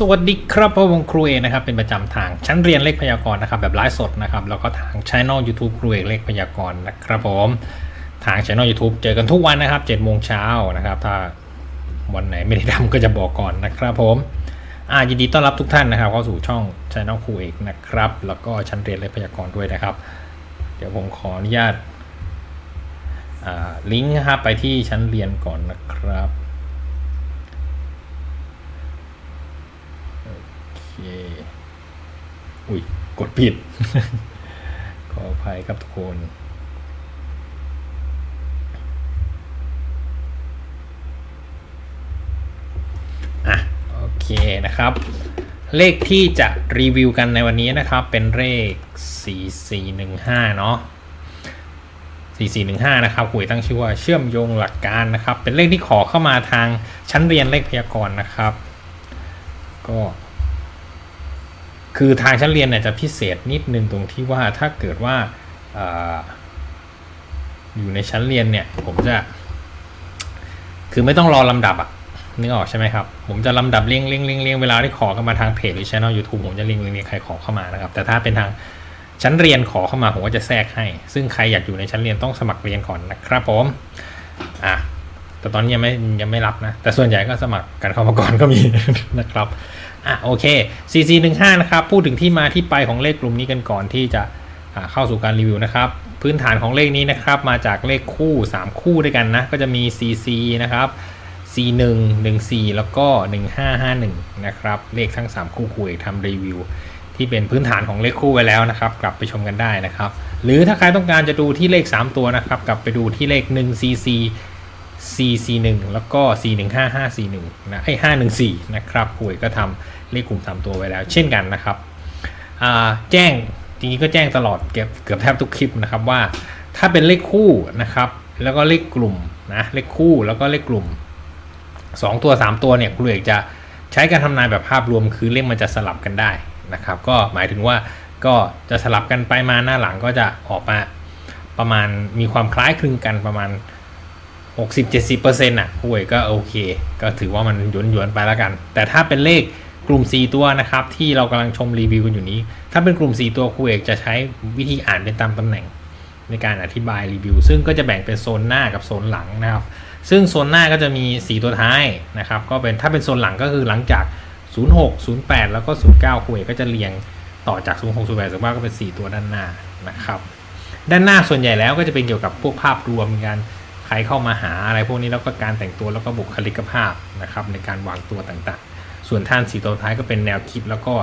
สวัสดีครับผมครูเอกนะครับเป็นประจำทางชั้นเรียนเลขพยากรณ์นะครับแบบไลฟ์สดนะครับแล้วก็ทางช่อง YouTube ครูเอกเลขพยากรณ์นะครับผมทางช่อง YouTube เจอกันทุกวันนะครับ7โมงเช้านะครับถ้าวันไหนไม่ได้ทำก็จะบอกก่อนนะครับผมอ่ายินดีต้อนรับทุกท่านนะครับเข้าสู่ช่องช่องครูเอกนะครับแล้วก็ชั้นเรียนเลขพยากรณ์ด้วยนะครับ เดี๋ยวผมขออนุญาตลิงก์นะครับไปที่ชั้นเรียนก่อนนะครับ อเคอุ้ย กดผิด ขออภัยครับทุกคน อะ โอเคนะครับ เลขที่จะรีวิวกันในวันนี้นะครับ เป็นเลข 4415 เนาะ4415 นะครับหวยตั้งชื่อว่าเชื่อมโยงหลักการนะครับ เป็นเลขที่ขอเข้ามาทางชั้นเรียนเลขพยากรณ์นะครับ ก็ คือทางชั้นเรียนเนี่ยจะพิเศษนิดนึงตรงที่ว่าถ้าเกิดว่าอยู่ในชั้นเรียนเนี่ยผมจะ คือไม่ต้องรอลำดับอะนึกออกใช่ไหมครับ ผมจะลำดับเรียงเรียงเรียงเรียงเวลาที่ขอเข้ามาทางเพจหรือช่องยูทูบผมจะเรียงเรียงเรียงใครขอเข้ามานะครับ แต่ถ้าเป็นทางชั้นเรียนขอเข้ามาผมก็จะแทรกให้ ซึ่งใครอยากอยู่ในชั้นเรียนต้องสมัครเรียนก่อนนะครับผมอะแต่ตอนนี้ยังไม่ยังไม่รับนะ แต่ส่วนใหญ่ก็สมัครกันเข้ามาก่อนก็มีนะครับ อะโอเค CC15 นะครับ พูดถึงที่มาที่ไปของเลขกลุ่มนี้กันก่อนที่จะเข้าสู่การรีวิวนะครับ พื้นฐานของเลขนี้นะครับ มาจากเลขคู่ 3 คู่ด้วยกันนะ ก็จะมี CC นะครับ C1 14 แล้วก็ 1551 นะครับ เลขทั้ง 3 คู่คุยทำรีวิว ที่เป็นพื้นฐานของเลขคู่ไว้แล้วนะครับ กลับไปชมกันได้นะครับ หรือถ้าใครต้องการจะดูที่เลข 3 ตัวนะครับ กลับไปดูที่เลข 1CC CC1 แล้วก็ C15541 นะไอ้514 นะครับหวยก็ทำเลขกลุ่ม 3 ตัวไว้แล้ว เช่นกันนะครับ แจ้ง จริงๆ ก็แจ้งตลอดเกือบเกือบแทบทุกคลิปนะครับว่า ถ้าเป็นเลขคู่นะครับ แล้วก็เลขกลุ่มนะ เลขคู่แล้วก็เลขกลุ่ม 2 ตัว 3 ตัวเนี่ยครูเอกจะใช้การทำนายแบบภาพรวมคือเลขมันจะสลับกันได้นะครับ ก็หมายถึงว่าก็จะสลับกันไปมาหน้าหลังก็จะออกมาประมาณมีความคล้ายคลึงกันประมาณ 60-70%อะคุยก็โอเค ก็ถือว่ามันหยวนหยวนไปแล้วกัน แต่ถ้าเป็นเลขกลุ่ม 4 ตัวนะครับ ที่เรากำลังชมรีวิวกันอยู่นี้ ถ้าเป็นกลุ่ม 4 ตัวคุยเอกจะใช้วิธีอ่านเป็นตามตำแหน่งในการอธิบายรีวิว ซึ่งก็จะแบ่งเป็นโซนหน้ากับโซนหลังนะครับ ซึ่งโซนหน้าก็จะมี 4 ตัวท้ายนะครับ ก็เป็นถ้าเป็นโซนหลังก็คือหลังจาก 06 08 แล้วก็ 09คุยเอกก็จะเรียงต่อจาก 06 08 09ก็เป็น 4 ตัวด้านหน้านะครับ ด้านหน้าส่วนใหญ่แล้วก็จะเป็นเกี่ยวกับพวกภาพรวมการ ใครเข้ามาหาอะไรพวกนี้แล้วก็การแต่งตัวแล้วก็บุคลิกภาพนะครับในการวางตัวต่างๆ ส่วนท่านสีตัวท้ายก็เป็นแนวคิดแล้วก็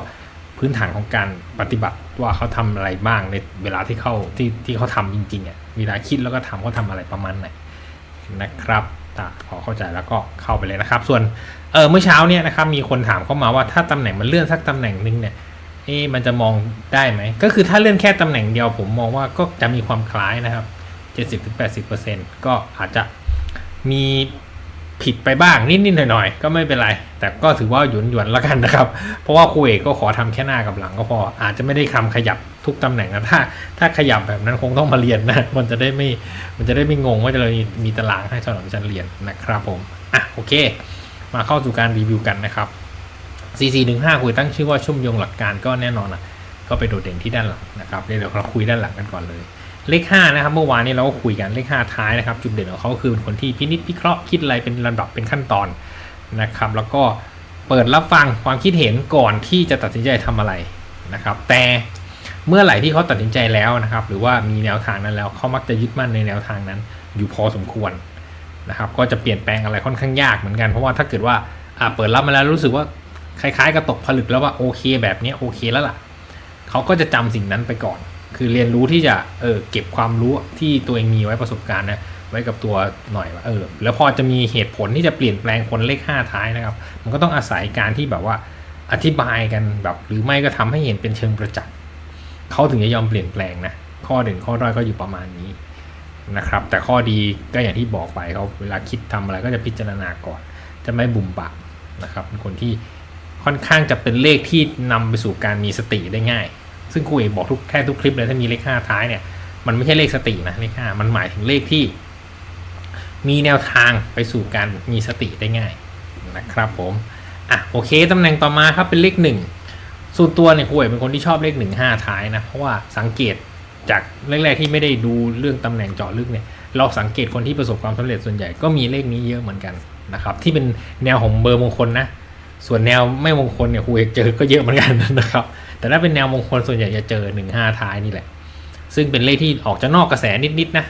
พื้นฐานของการปฏิบัติว่าเขาทำอะไรบ้างในเวลาที่เขาที่ที่เขาทำจริงๆอะเวลาคิดแล้วก็ทำเขาทำอะไรประมาณไหนนะครับพอเข้าใจแล้วก็เข้าไปเลยนะครับ ส่วนเออเมื่อเช้าเนี่ยนะครับมีคนถามเข้ามาว่าถ้าตำแหน่งมันเลื่อนสักตำแหน่งหนึงเนี่ยเอ๊มันจะมองได้ไหมก็คือถ้าเลื่อนแค่ตำแหน่งเดียวผมมองว่าก็จะมีความคล้ายนะครับ 70-80%ก็อาจจะมีผิดไปบ้างนิดๆหน่อยๆ ก็ไม่เป็นไร แต่ก็ถือว่าหยวนหยวนๆแล้วกันนะครับ เพราะว่าคูเอกก็ขอทำแค่หน้ากับหลังก็พอ อาจจะไม่ได้คำขยับทุกตำแหน่งนะถ้า ถ้าขยับแบบนั้นคงต้องมาเรียนนะ มันจะได้ไม่มันจะได้ไม่งงว่าจะเลยมีตารางให้สำหรับชั้นเรียนนะครับผมอะโอเค มาเข้าสู่การรีวิวกันนะครับ4415 คุยตั้งชื่อว่าชุ่มโยงหลักการก็แน่นอนอะก็ไปโดดเด่นที่ด้านหลังนะครับเดี๋ยวเราคุยด้านหลังกันก่อนเลย เลข5นะครับเมื่อวานนี้เราก็คุยกันเลข5ท้ายนะครับ จุดเด่นของเขาคือเป็นคนที่พินิจพิเคราะห์คิดอะไรเป็นลำดับเป็นขั้นตอนนะครับ แล้วก็เปิดรับฟังความคิดเห็นก่อนที่จะตัดสินใจทำอะไรนะครับ แต่เมื่อไหร่ที่เขาตัดสินใจแล้วนะครับ หรือว่ามีแนวทางนั้นแล้วเขามักจะยึดมั่นในแนวทางนั้น อยู่พอสมควรนะครับ ก็จะเปลี่ยนแปลงอะไรค่อนข้างยากเหมือนกันเพราะว่าถ้าเกิดว่าเปิดรับมาแล้วรู้สึกว่าคล้ายๆกับตกผลึกแล้วว่าโอเคแบบนี้โอเคแล้วล่ะเขาก็จะจำสิ่งนั้นไปก่อน คือเรียนรู้ที่จะเออเก็บความรู้ที่ตัวเองมีไว้ประสบการณ์นะไว้กับตัวหน่อยว่าเออแล้วพอจะมีเหตุผลที่จะเปลี่ยนแปลงคนเลข 5 ท้ายนะครับ มันก็ต้องอาศัยการที่แบบว่าอธิบายกันแบบหรือไม่ก็ทำให้เห็นเป็นเชิงประจักษ์เขาถึงจะยอมเปลี่ยนแปลงนะข้อหนึ่งข้อด้อยก็อยู่ประมาณนี้นะครับ แต่ข้อดีก็อย่างที่บอกไปเขาเวลาคิดทำอะไรก็จะพิจารณาก่อน จะไม่บุ่มบามนะครับเป็นคนที่ค่อนข้างจะเป็นเลขที่นำไปสู่การมีสติได้ง่าย ซึ่งครูเอกบอกทุกแค่ทุกคลิปเลยถ้ามีเลขห้าท้ายเนี่ยมันไม่ใช่เลขสตินะเลขห้ามันหมายถึงเลขที่ มีแนวทางไปสู่การมีสติได้ง่ายนะครับผมอะโอเคตำแหน่งต่อมาครับเป็นเลขหนึ่งส่วนตัวเนี่ยคุยเป็นคนที่ชอบเลขหนึ่งห้าท้ายนะเพราะว่าสังเกตจากแรกๆที่ไม่ได้ดูเรื่องตำแหน่งเจาะลึกเนี่ยเราสังเกตคนที่ประสบความสำเร็จส่วนใหญ่ก็มีเลขนี้เยอะเหมือนกันนะครับที่เป็นแนวของเบอร์มงคลนะส่วนแนวไม่มงคลเนี่ยคุยเจอก็เยอะเหมือนกันนะครับ แต่ถ้าเป็นแนวมงคลส่วนใหญ่จะเจอหนึ่งห้าท้ายนี่แหละ ซึ่งเป็นเลขที่ออกจะนอกกระแสนิดๆนะ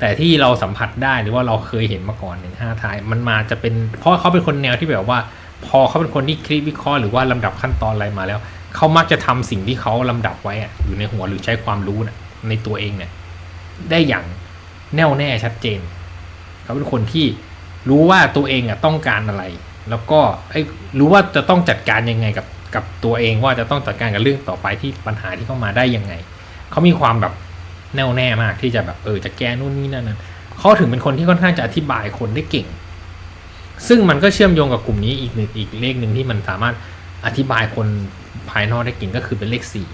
แต่ที่เราสัมผัสได้หรือว่าเราเคยเห็นมาก่อนหนึ่งห้าท้าย มันมาจะเป็นเพราะเขาเป็นคนแนวที่แบบว่า พอเขาเป็นคนที่คิดวิเคราะห์หรือว่าลำดับขั้นตอนอะไรมาแล้ว เขามักจะทำสิ่งที่เขาลำดับไว้อยู่ในหัวหรือใช้ความรู้นะในตัวเองเนี่ยได้อย่างแน่วแน่ชัดเจน เขาเป็นคนที่รู้ว่าตัวเองอะต้องการอะไร แล้วก็รู้ว่าจะต้องจัดการยังไงกับ กับตัวเองว่าจะต้องจัดการกับเรื่องต่อไปที่ปัญหาที่เข้ามาได้ยังไง เขามีความแบบแน่วแน่มากที่จะแบบเออจะแก้นู่นนี่นั่นนั่นเขาถึงเป็นคนที่ค่อนข้างจะอธิบายคนได้เก่ง ซึ่งมันก็เชื่อมโยงกับกลุ่มนี้อีกหนึ่งอีกเลขหนึ่งที่มันสามารถอธิบายคนภายนอกได้เก่งก็คือเป็นเลขสี่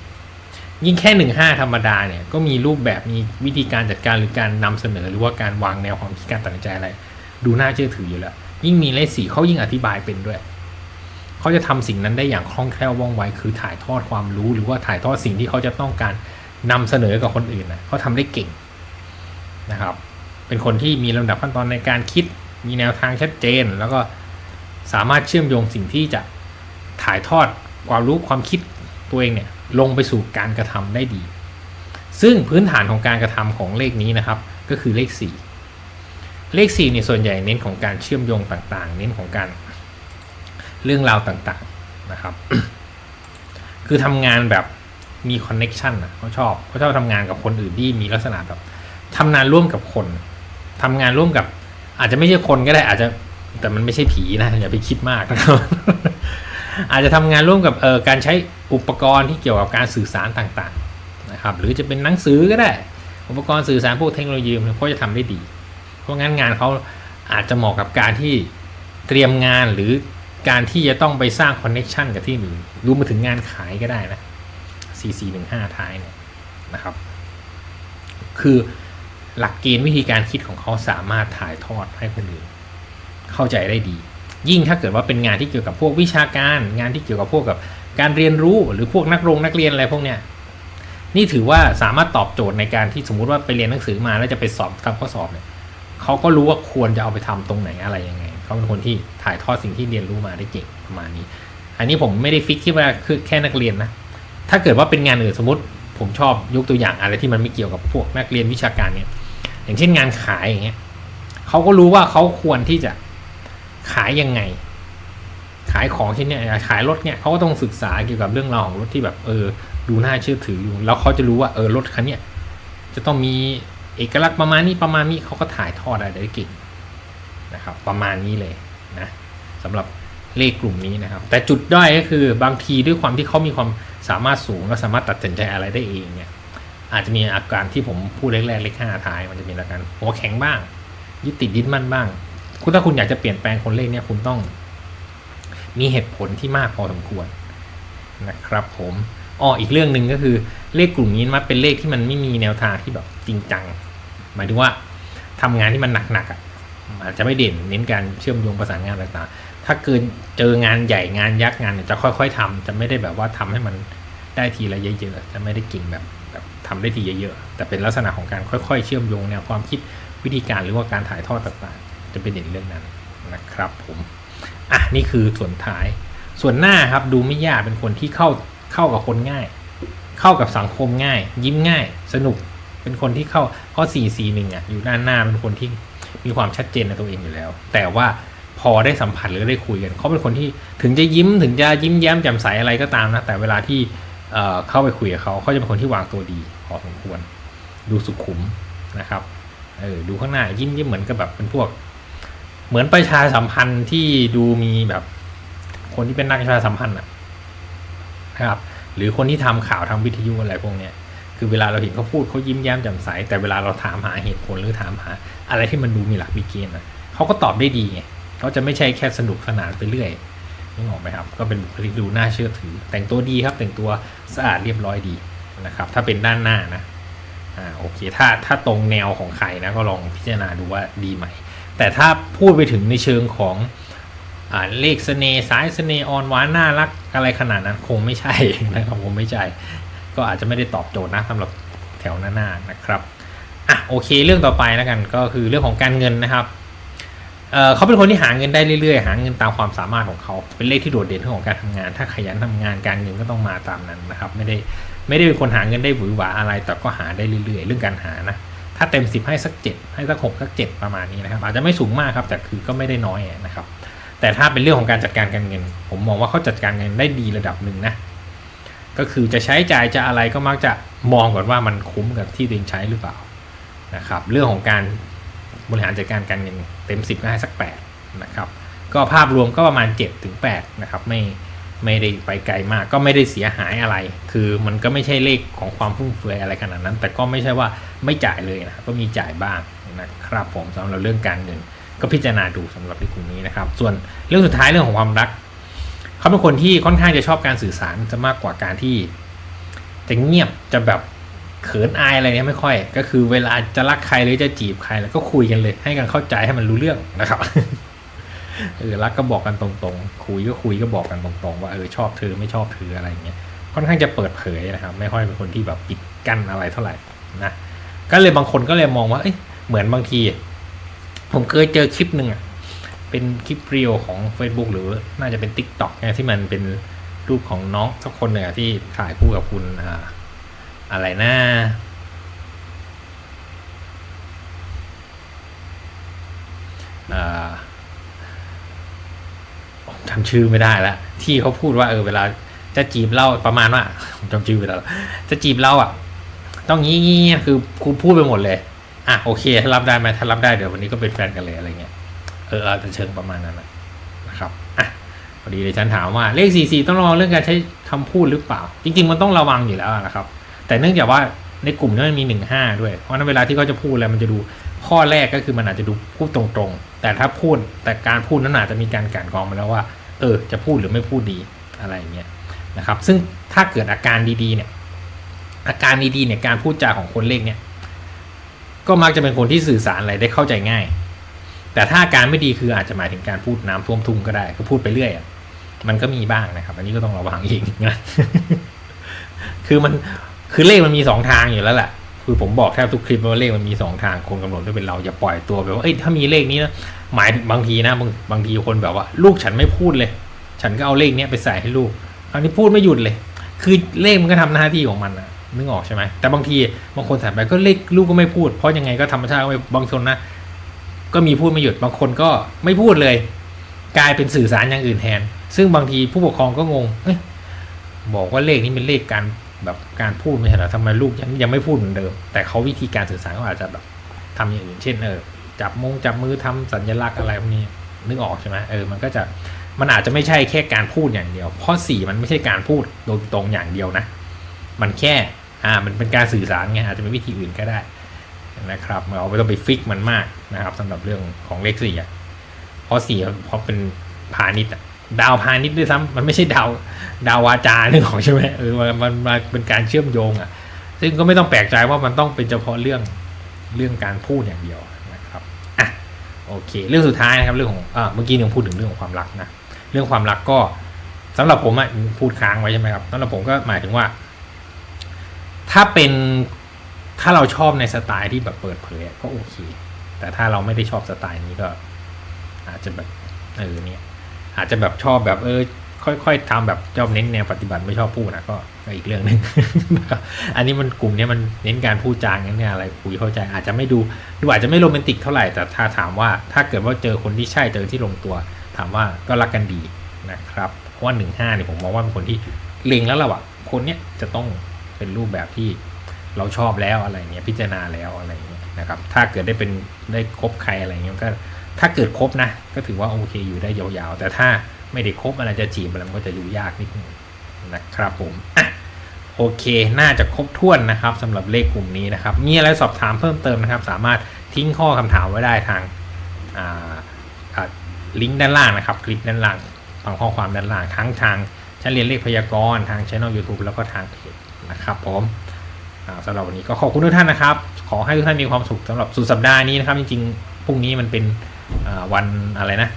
ยิ่งแค่หนึ่งห้าธรรมดาเนี่ยก็มีรูปแบบมีวิธีการจัดการหรือการนำเสนอ หรือว่าการวางแนวความคิดการตัดสินใจอะไร ดูน่าเชื่อถืออยู่แล้ว ยิ่งมีเลขสี่เขายิ่งอธิบายเป็นด้วย เขาจะทำสิ่งนั้นได้อย่างคล่องแคล่วว่องไวคือถ่ายทอดความรู้หรือว่าถ่ายทอดสิ่งที่เขาจะต้องการนำเสนอกับคนอื่นนะเขาทำได้เก่งนะครับ เป็นคนที่มีลำดับขั้นตอนในการคิดมีแนวทางชัดเจน แล้วก็สามารถเชื่อมโยงสิ่งที่จะถ่ายทอดความรู้ความคิดตัวเองเนี่ยลงไปสู่การกระทำได้ดี ซึ่งพื้นฐานของการกระทำของเลขนี้นะครับ ก็คือเลข 4 เลข4เนี่ยส่วนใหญ่เน้นของการเชื่อมโยงต่างๆ เน้นของการ เรื่องราวต่างๆนะครับ คือทำงานแบบมีคอนเน็ชันอะเขาชอบเขาชอบทำงานกับคนอื่นที่มีลักษณะแบบทำงานร่วมกับคนทำงานร่วมกับ อาจจะไม่ใช่คนก็ได้ อาจจะแต่มันไม่ใช่ผีนะอย่าไปคิดมากนะครับอาจจะทำงานร่วมกับเอ่อการใช้อุปกรณ์ที่เกี่ยวกับการสื่อสารต่างๆนะครับ หรือจะเป็นหนังสือก็ได้ อุปกรณ์สื่อสารพวกเทคโนโลยีเพราจะทำได้ดี เพราะงั้นงานเขาอาจจะเหมาะกับการที่เตรียมงานหรือ การที่จะต้องไปสร้างคอนเน็ชันกับที่อื่นรู้มาถึงงานขายก็ได้นะ 4415 ท้ายเนี่ยนะครับ คือหลักเกณฑ์วิธีการคิดของเขาสามารถถ่ายทอดให้คนอื่น เข้าใจได้ดี ยิ่งถ้าเกิดว่าเป็นงานที่เกี่ยวกับพวกวิชาการ งานที่เกี่ยวกับพวกกับการเรียนรู้หรือพวกนักโรงนักเรียนอะไรพวกเนี้ยนี่ถือว่าสามารถตอบโจทย์ในการที่สมมุติว่าไปเรียนหนังสือมาแล้วจะไปสอบทำข้อสอบเนี่ยเขาก็รู้ว่าควรจะเอาไปทำตรงไหนอะไรยังไง เขาเป็นคนที่ถ่ายทอดสิ่งที่เรียนรู้มาได้เก่งประมาณนี้ อันนี้ผมไม่ได้ฟิกที่ว่าคือแค่นักเรียนนะ ถ้าเกิดว่าเป็นงานอื่นสมมติ ผมชอบยกตัวอย่างอะไรที่มันไม่เกี่ยวกับพวกนักเรียนวิชาการเนี่ยอย่างเช่นงานขายอย่างเงี้ยเขาก็รู้ว่าเขาควรที่จะขายยังไง ขายของชิ้นเนี้ยขายรถเนี่ยเขาก็ต้องศึกษาเกี่ยวกับเรื่องราวของรถที่แบบเออดูน่าเชื่อถืออยู่แล้วเขาจะรู้ว่าเออรถคันเนี้ยจะต้องมีเอกลักษณ์ประมาณนี้ประมาณนี้เขาก็ถ่ายทอดอะไรได้เก่ง นะครับประมาณนี้เลยนะสำหรับเลขกลุ่มนี้นะครับ แต่จุดด้อยก็คือบางทีด้วยความที่เขามีความสามารถสูงและสามารถตัดสินใจอะไรได้เองเนี่ยอาจจะมีอาการที่ผมพูดแรกๆเลขห้าท้าย มันจะมีอาการหัวแข็งบ้าง ยึดติดยึดมั่นบ้าง คุณถ้าคุณอยากจะเปลี่ยนแปลงคนเลขเนี่ยคุณต้อง มีเหตุผลที่มากพอสมควรนะครับ ผมอ้ออีกเรื่องหนึ่งก็คือ เลขกลุ่มนี้มันเป็นเลขที่มันไม่มีแนวทางที่แบบจริงจัง หมายถึงว่าทำงานที่มันหนักๆอะ อาจจะไม่เด่นเน้นการเชื่อมโยงประสานงานต่างๆ ถ้าเกินเจองานใหญ่งานยักษ์งานเนี่ยจะค่อย ๆทำจะไม่ได้แบบว่าทำให้มันได้ทีละเยอะๆจะไม่ได้เก่งแบบแบบทำได้ทีเยอะๆแต่เป็นลักษณะของการค่อย ๆ เชื่อมโยงแนวความคิดวิธีการหรือว่าการถ่ายทอดต่างๆ จะเป็นเด่นเรื่องนั้นนะครับผมอะนี่คือส่วนท้าย ส่วนหน้าครับดูไม่ยากเป็นคนที่เข้าเข้ากับคนง่าย เข้ากับสังคมง่าย ยิ้มง่าย สนุกเป็นคนที่เข้าข้อ4 4 1อะอยู่ด้านหน้าเป็นคนที่ มีความชัดเจนในตัวเองอยู่แล้ว แต่ว่าพอได้สัมผัสหรือได้คุยกันเขาเป็นคนที่ถึงจะยิ้มถึงจะยิ้มแย้มแจ่มใสอะไรก็ตามนะแต่เวลาที่เเข้าไปคุยกับเขาเขาจะเป็นคนที่วางตัวดีพอสมควร ดูสุขุมนะครับเออดูข้างหน้ายิ้มยิ้มเหมือนกับแบบเป็นพวก เหมือนประชาสัมพันธ์ที่ดูมีแบบ คนที่เป็นนักประชาสัมพันธ์อะนะครับ หรือคนที่ทำข่าวทำวิทยุอะไรพวกเนี้ย คือเวลาเราเห็นเขาพูดเขายิ้มแย้มแจ่มใส แต่เวลาเราถามหาเหตุผลหรือถามหา อะไรที่มันดูมีหลักมีเกณฑ์อะเขาก็ตอบได้ดีไงเขาจะไม่ใช่แค่สนุกสนานไปเรื่อยนึกออกไหมครับก็เป็นบุคลิกดูน่าเชื่อถือ แต่งตัวดีครับแต่งตัวสะอาดเรียบร้อยดีนะครับถ้าเป็นด้านหน้านะอ่าโอเคถ้าถ้าตรงแนวของใครนะก็ลองพิจารณาดูว่าดีไหม แต่ถ้าพูดไปถึงในเชิงของอ่าเลขเสน่ห์สายเสน่ห์อ่อนหวานน่ารักอะไรขนาดนั้นคงไม่ใช่นะครับคงไม่ใช่ ก็อาจจะไม่ได้ตอบโจทย์นะสำหรับแถวหน้าๆนะครับอะโอเคเรื่องต่อไปแล้วกันก็คือเรื่องของการเงินนะครับเเขาเป็นคนที่หาเงินได้เรื่อยๆ หาเงินตามความสามารถของเขา เป็นเลขที่โดดเด่นเรื่องของการทำงาน ถ้าขยันทำงานการเงินก็ต้องมาตามนั้นนะครับ ไม่ได้ไม่ได้เป็นคนหาเงินได้หวือหวาอะไร แต่ก็หาได้เรื่อยๆ เรื่องการหานะ ถ้าเต็ม 10 ให้สัก 7 ให้สัก 6 สัก 7 ประมาณนี้นะครับ อาจจะไม่สูงมากครับ แต่คือก็ไม่ได้น้อยนะครับ แต่ถ้าเป็นเรื่องของการจัดการการเงิน ผมมองว่าเขาจัดการเงินได้ดีระดับหนึ่งนะ ก็คือจะใช้จ่ายจะอะไรก็มักจะมองก่อนว่ามันคุ้มกับที่ตัวเองใช้หรือเปล่านะครับ เรื่องของการบริหารจัดการการเงินเต็ม 10 ก็ให้สัก 8 นะครับ ก็ภาพรวมก็ประมาณ 7 ถึง 8 นะครับ ไม่ไม่ได้ไปไกลมาก ก็ไม่ได้เสียหายอะไร คือมันก็ไม่ใช่เลขของความฟุ่มเฟือยอะไรขนาดนั้น แต่ก็ไม่ใช่ว่าไม่จ่ายเลยนะก็มีจ่ายบ้างนะครับผมสำหรับเรื่องการเงิน ก็พิจารณาดูสำหรับในกลุ่มนี้นะครับ ส่วนเรื่องสุดท้ายเรื่องของความรัก เขาเป็นคนที่ค่อนข้างจะชอบการสื่อสารจะมากกว่าการที่ จะเงียบจะแบบเขินอายอะไรเนี่ยไม่ค่อย ก็คือเวลาจะรักใครหรือจะจีบใครแล้วก็คุยกันเลย ให้กันเข้าใจให้มันรู้เรื่องนะครับเออรักก็บอกกันตรงๆ คุยก็คุยก็บอกกันตรงๆ ว่าเออชอบเธอไม่ชอบเธออะไรเงี้ยค่อนข้างจะเปิดเผยนะครับ ไม่ค่อยเป็นคนที่แบบปิดกั้นอะไรเท่าไหร่นะก็เลยบางคนก็เลยมองว่าเอ้ยเหมือนบางที ผมเคยเจอคลิปหนึ่งอะ เป็นคลิปเรียวของ Facebook หรือน่าจะเป็น Tik t o อกเนี่ยที่มันเป็นรูปของน้องสักคนหนึ่งที่ถ่ายคู่กับคุณอ่าอะไรนะอ่าจำชื่อไม่ได้ล้วที่เขาพูดว่าเออเวลาจะจีบเราประมาณว่าผมจำชื่อไปแล้จะจีบเราอะ ต้องงี้งี้คือคุณพูดไปหมดเลย อะโอเค ถ้ารับได้ไหมถ้ารับได้เดี๋ยววันนี้ก็เป็นแฟนกันเลยอะไรเงี้ย เอออาจจะเชิงประมาณนั้นนะครับอะพอดีเลยฉันถามว่าเลข 44 ต้องระวังเรื่องการใช้คำพูดหรือเปล่า จริง ๆ มันต้องระวังอยู่แล้วนะครับ แต่เนื่องจากว่าในกลุ่มนี้มันมี 15 ด้วย เพราะฉะนั้นเวลาที่เขาจะพูดอะไรมันจะดูข้อแรกก็คือมันอาจจะดูพูดตรงๆ แต่ถ้าพูดแต่การพูดนั้นอาจจะมีการกลั่นกรองมาแล้วว่า เออ จะพูดหรือไม่พูดดีอะไรอย่างเงี้ยนะครับ ซึ่งถ้าเกิดอาการดีๆเนี่ย อาการดีๆเนี่ยการพูดจาของคนเลขเนี่ย ก็มักจะเป็นคนที่สื่อสารอะไรได้เข้าใจง่าย แต่ถ้าการไม่ดีคืออาจจะหมายถึงการพูดน้ำท่วมทุ่งก็ได้ ก็พูดไปเรื่อยอะมันก็มีบ้างนะครับ อันนี้ก็ต้องระวังอีกนะคือมันคือเลขมันมีสองทางอยู่แล้วแหละคือผมบอกแทบทุกคลิปว่าเลขมันมีสองทางคนกำหนดด้วยเป็นเราอย่าปล่อยตัวแบบว่าเอ้ยถ้ามีเลขนี้นะหมายบางทีนะบางบางทีคนแบบว่า ลูกฉันไม่พูดเลย ฉันก็เอาเลขเนี้ยไปใส่ให้ลูกอันนี้พูดไม่หยุดเลย คือเลขมันก็ทำหน้าที่ของมันนะนึกออกใช่ไหมแต่บางทีบางคนใส่ไปก็เลขลูกก็ไม่พูด เพราะยังไงก็ธรรมชาติไม่บางคนนะ ก็มีพูดไม่หยุดบางคนก็ไม่พูดเลย กลายเป็นสื่อสารอย่างอื่นแทน ซึ่งบางทีผู้ปกครองก็งงเอ้ยบอกว่าเลขนี้เป็นเลขการแบบการพูดไม่ใช่หรอทำไมลูกยังยังไม่พูดเหมือนเดิม แต่เขาวิธีการสื่อสารเขาอาจจะแบบทำอย่างอื่น เช่นเออจับมงจับมือทำสัญลักษณ์อะไรพวกนี้นึกออกใช่ไหมเออมันก็จะมันอาจจะไม่ใช่แค่การพูดอย่างเดียว เพราะสี่มันไม่ใช่การพูดโดยตรงอย่างเดียวนะ มันแค่อ่ามันเป็นการสื่อสารไงอาจจะเป็นวิธีอื่นก็ได้ นะครับเราไม่ต้องไปฟิกมันมากนะครับสำหรับเรื่องของเลขสี่เพราะสี่เพราะเป็นพาณิชย์ดาวพาณิชย์ด้วยซ้ำมันไม่ใช่ดาวดาววาจานึกของใช่ไหมเออมันมันมนเป็นการเชื่อมโยงอะ ซึ่งก็ไม่ต้องแปลกใจว่ามันต้องเป็นเฉพาะเรื่องเรื่องการพูดอย่างเดียวนะครับอะโอเค เรื่องสุดท้ายนะครับเรื่องของอ่าเมื่อกี้นึงพูดถึงเรื่องของความรักนะเรื่องความรักก็สำหรับผมอะพูดค้างไว้ใช่ไหมครับสำหรับผมก็หมายถึงว่า ถ้าเป็น ถ้าเราชอบในสไตล์ที่แบบเปิดเผยก็โอเค แต่ถ้าเราไม่ได้ชอบสไตล์นี้ก็ อาจจะแบบเออเนี่ยอาจจะแบบชอบแบบเออ ค่อยๆทำแบบชอบเน้นแนวปฏิบัติไม่ชอบพูดนะก็อีกเรื่องหนึ่งอันนี้มันกลุ่มนี้มันเน้นการพูดจางเน้นอะไรคุยเข้าใจ อาจจะไม่ดูดูอาจจะไม่โรแมนติกเท่าไหร่แต่ถ้าถามว่าถ้าเกิดว่าเจอคนที่ใช่เจอที่ลงตัว ถามว่าก็รักกันดีนะครับเพราะว่าหนึ่งห้าเนี่ยผมมองว่าเป็นคนที่เล็งแล้วล่ะว่าคนเนี้ยจะต้องเป็นรูปแบบที่ เราชอบแล้วอะไรเงี้ยพิจารณาแล้วอะไรเงี้ยนะครับถ้าเกิดได้เป็นได้คบใครอะไรเงี้ยก็ถ้าเกิดคบนะก็ถือว่าโอเคอยู่ได้ยาวๆ แต่ถ้าไม่ได้คบอะไรจะจีบอะไรมันก็จะอยู่ยากนิดนึงนะครับผมอะโอเค น่าจะครบถ้วนนะครับสำหรับเลขกลุ่มนี้นะครับ มีอะไรสอบถามเพิ่มเติมนะครับ สามารถทิ้งข้อคำถามไว้ได้ทางอ่าลิงก์ด้านล่างนะครับ คลิปด้านล่างฟังข้อความด้านล่างทั้งทางชั้นเรียนเลขพยากรณ์ทางช่อง YouTube แล้วก็ทางเพจนะครับผม สำหรับวันนี้ก็ขอบคุณทุกท่านนะครับ ขอให้ทุกท่านมีความสุขสำหรับสุดสัปดาห์นี้นะครับ จริงๆพรุ่งนี้มันเป็นวันอะไรนะ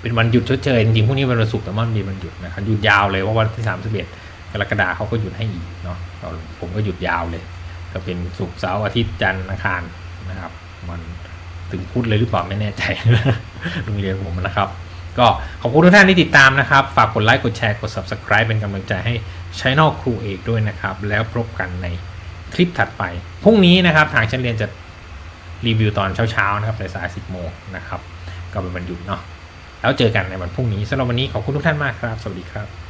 เป็นวันหยุดชดเชยจริงๆพรุ่งนี้เป็นวันศุกร์แต่ว่ามันมีวันหยุดนะครับหยุดยาวเลยเพราวันที่สามสิบเอ็ดกรกฎาเขาก็หยุดให้อีกเนาะผมก็หยุดยาวเลย ก็เป็นศุกร์เสาร์อาทิตย์จันทร์อังคารนะครับมันถึงพุธเลยหรือเปล่าไม่แน่ใจโรงเรียนผมนะครับ ก็ขอบคุณทุกท่านที่ติดตามนะครับ ฝากกดไลค์กดแชร์กด subscribe เป็นกำลังใจให้ ช่อกครูเอกด้วยนะครับ แล้วพบกันในคลิปถัดไป พรุ่งนี้นะครับทางชั้นเรียนจะรีวิวตอนเช้าๆนะครับในสาย10โมงนะครับ ก็เป็นวันหยุดเนาะแล้วเจอกันในวันพรุ่งนี้สำหรับวันนี้ขอบคุณทุกท่านมากครับ สวัสดีครับ